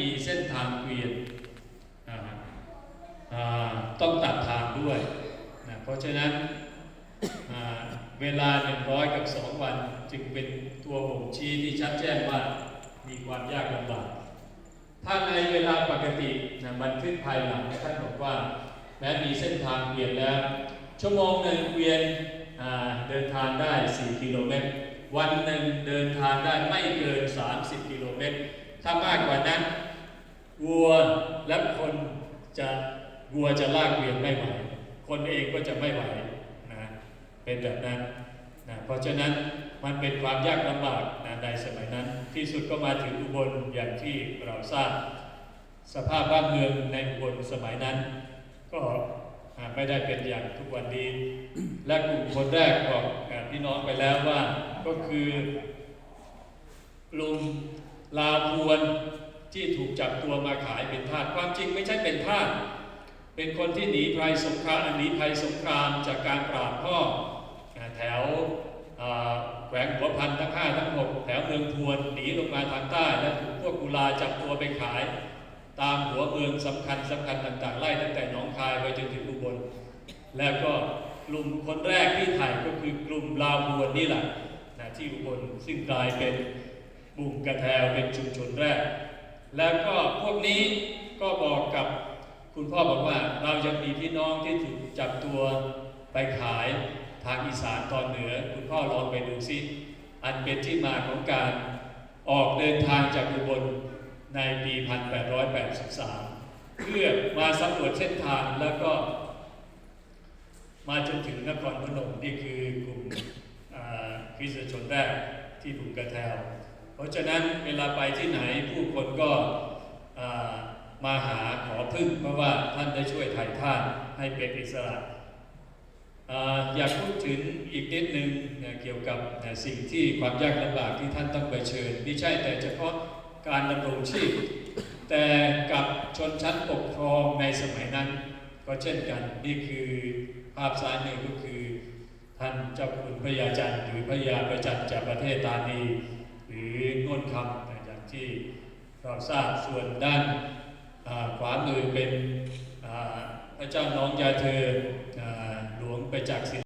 มีเส้นทางเกวียนต้องตัดทางด้วยนะเพราะฉะนั้นอ่าเวลา 100 กับ 2 วันจึงเป็นตัวบ่งชี้ที่ชัดแจ้งว่ามีความยากลำบาก ถ้าในเวลาปกตินะบันทึกภายหลังท่านบอกว่าแม้มีเส้นทางเกวียนแล้ว ชั่วโมงหนึ่งเกวียนเดินทางได้ 4 กิโลเมตร วันหนึ่งเดินทางได้ไม่เกิน 30 กิโลเมตร ถ้ามากกว่านั้น วัวและคนจะวัวจะลากเกวียนไม่ไหว คนเองก็จะไม่ไหวนะเป็นแบบนั้นนะเพราะฉะนั้นมันเป็นความยากลำบากนะในสมัยนั้น ที่สุดก็มาถึงอุบลอย่างที่เราทราบ สภาพบ้านเมืองในอุบลสมัยนั้น ก็ไม่ได้เป็นอย่างทุกวันนี้ และกลุ่มคนแรกบอกกับพี่น้องไปแล้วว่าก็คือลุ่มลาพวน ที่ถูกจับตัวมาขายเป็นทาสความจริงไม่ใช่เป็นทาสเป็นคนที่หนีภัยสงครามหนีภัยสงครามจากการปราบพ่อแถวแขวงหัวพันทั้งห้าทั้งหกแถวเมืองทวนหนีลงมาทางใต้และถูกพวกกุลาจับตัวไปขาย ตามหัวเมืองสำคัญสำคัญต่างๆ ไล่ตั้งแต่หนองคายไปจนถึงอุบลแล้วก็กลุ่มคนแรกที่ถ่ายก็คือกลุ่มลาวบวนนี่แหละนะที่อุบลซึ่งกลายเป็นบุ่มกระแทวเป็นชุมชนแรก แล้วก็พวกนี้ก็บอกกับคุณพ่อบอกว่าเรายังมีพี่น้องที่ถูกจับตัวไปขายทางอีสานตอนเหนือ คุณพ่อลองไปดูซิ อันเป็นที่มาของการออกเดินทางจากอุบลในปี 1883 เพื่อมาสำรวจเส้นทางแล้วก็ มาจนถึงนครพนมนี่คือกลุ่มคริสตชนแรกที่บุกกระแทว ราะฉะนั้นเวลาไปที่ไหนผู้คนก็มาหาขอพึ่งเพราะว่าท่านได้ช่วยถ่ายทาสให้เป็นอิสระอยากพูดถึงอีกนิดหนึ่งนะเกี่ยวกับนะสิ่งที่ความยากลำบากที่ท่านต้องเผชิญไม่ใช่แต่เฉพาะการดำรงชีพ แต่กับชนชั้นปกครองในสมัยนั้น ก็เช่นกันนี่คือภาพซ้ายมือก็คือ ท่านเจ้าคุณพระยาจันทร์หรือพระยาประจันทร์จากประเทศตานี รือง้นคำนะอย่างที่เราทราบส่วนด้านขวามือเป็นพระเจ้าน้องยาเธอหลวงไปจากศิ